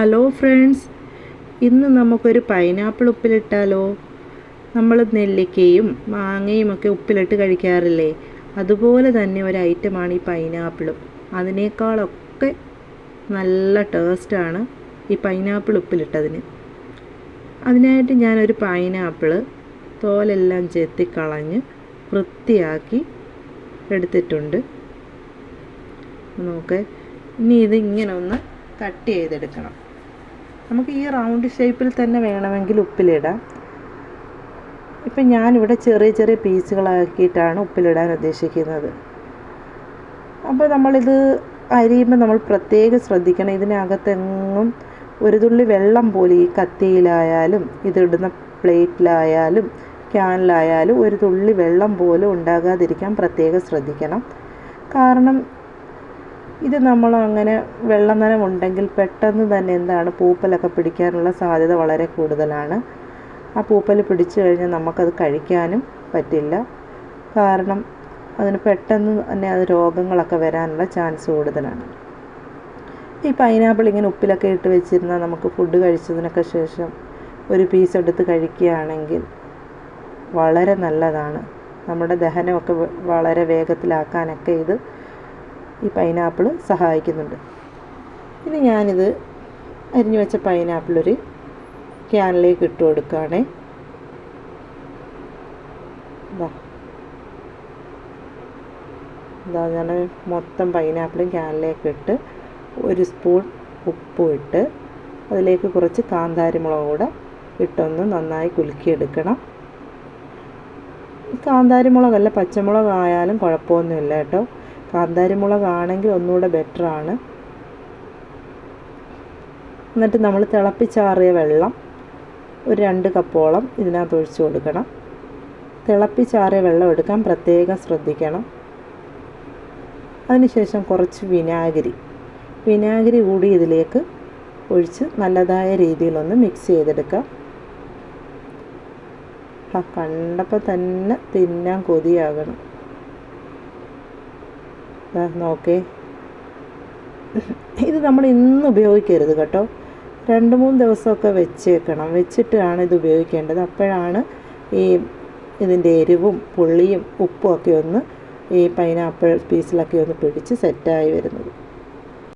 Hello friends ഇന്ന് നമുക്കൊരു pineapple ഉപ്പിലിട്ടാലോ? നമ്മൾ നെല്ലിക്കയും മാങ്ങയും ഒക്കെ ഉപ്പിലിട്ട് കഴിക്കാറില്ലേ? അതുപോലെ തന്നെ ഒരു ഐറ്റമാണ് ഈ പൈനാപ്പിളും അതിനേക്കാളൊക്കെ നല്ല ടേസ്റ്റാണ് ഈ പൈനാപ്പിൾ ഉപ്പിലിട്ടതിന്. അതിനായിട്ട് ഞാനൊരു പൈനാപ്പിൾ തോലെല്ലാം ചെത്തി കളഞ്ഞ് വൃത്തിയാക്കി എടുത്തിട്ടുണ്ട്. നോക്ക്. ഇനി ഇത് ഇങ്ങനെ ഒന്ന് കട്ട് ചെയ്തെടുക്കണം. നമുക്ക് ഈ റൗണ്ട് ഷേപ്പിൽ തന്നെ വേണമെങ്കിൽ ഉപ്പിലിടാം. ഇപ്പം ഞാനിവിടെ ചെറിയ ചെറിയ പീസുകളാക്കിയിട്ടാണ് ഉപ്പിലിടാൻ ഉദ്ദേശിക്കുന്നത്. അപ്പോൾ നമ്മളിത് അരിയുമ്പോൾ നമ്മൾ പ്രത്യേകം ശ്രദ്ധിക്കണം. ഇതിനകത്തെങ്ങും ഒരു തുള്ളി വെള്ളം പോലെ ഈ കത്തിയിലായാലും ഇതിടുന്ന പ്ലേറ്റിലായാലും ക്യാനിലായാലും ഒരു തുള്ളി വെള്ളം പോലും ഉണ്ടാകാതിരിക്കാൻ പ്രത്യേകം ശ്രദ്ധിക്കണം. കാരണം ഇത് നമ്മൾ അങ്ങനെ വെള്ളം നനവുണ്ടെങ്കിൽ പെട്ടെന്ന് തന്നെ എന്താണ് പൂപ്പലൊക്കെ പിടിക്കാനുള്ള സാധ്യത വളരെ കൂടുതലാണ്. ആ പൂപ്പൽ പിടിച്ചു കഴിഞ്ഞാൽ നമുക്കത് കഴിക്കാനും പറ്റില്ല. കാരണം അതിന് പെട്ടെന്ന് തന്നെ അത് രോഗങ്ങളൊക്കെ വരാനുള്ള ചാൻസ് കൂടുതലാണ്. ഈ പൈനാപ്പിൾ ഇങ്ങനെ ഉപ്പിലൊക്കെ ഇട്ട് വെച്ചിരുന്നാൽ നമുക്ക് ഫുഡ് കഴിച്ചതിനൊക്കെ ശേഷം ഒരു പീസ് എടുത്ത് കഴിക്കുകയാണെങ്കിൽ വളരെ നല്ലതാണ്. നമ്മുടെ ദഹനമൊക്കെ വളരെ വേഗത്തിലാക്കാനൊക്കെ ഇത് ഈ പൈനാപ്പിൾ സഹായിക്കുന്നുണ്ട്. ഇനി ഞാനിത് അരിഞ്ഞു വെച്ച പൈനാപ്പിൾ ഒരു ക്യാനിലേക്ക് ഇട്ട് കൊടുക്കുകയാണേ. എന്താ ഇതാ ഞാൻ മൊത്തം പൈനാപ്പിളും ക്യാനിലേക്ക് ഇട്ട് ഒരു സ്പൂൺ ഉപ്പും ഇട്ട് അതിലേക്ക് കുറച്ച് കാന്താരിമുളക് കൂടെ ഇട്ടൊന്ന് നന്നായി കുലുക്കിയെടുക്കണം. കാന്താരിമുളകല്ല പച്ചമുളകായാലും കുഴപ്പമൊന്നുമില്ല കേട്ടോ. കാന്താരിമുളകാണെങ്കിൽ ഒന്നുകൂടെ ബെറ്ററാണ് എന്നിട്ട് നമ്മൾ തിളപ്പിച്ചാറിയ വെള്ളം ഒരു രണ്ട് കപ്പോളം ഇതിനകത്ത് ഒഴിച്ച് കൊടുക്കണം. തിളപ്പിച്ചാറിയ വെള്ളം എടുക്കാൻ പ്രത്യേകം ശ്രദ്ധിക്കണം. അതിനുശേഷം കുറച്ച് വിനാഗിരി. വിനാഗിരി കൂടി ഇതിലേക്ക് ഒഴിച്ച് നല്ലതായ രീതിയിലൊന്ന് മിക്സ് ചെയ്തെടുക്കാം. കണ്ടപ്പോൾ തന്നെ തിന്നാൻ കൊതിയാകണം. നോക്കേ. ഇത് നമ്മൾ ഇന്ന് ഉപയോഗിക്കരുത് കേട്ടോ. രണ്ട് മൂന്ന് ദിവസമൊക്കെ വെച്ചേക്കണം. വെച്ചിട്ടാണ് ഇത് ഉപയോഗിക്കേണ്ടത്. അപ്പോഴാണ് ഈ ഇതിന്റെ എരിവും പുള്ളിയും ഉപ്പും ഒക്കെ ഒന്ന് ഈ പൈനാപ്പിൾ പീസിലൊക്കെ ഒന്ന് പിടിച്ച് സെറ്റായി വരുന്നത്.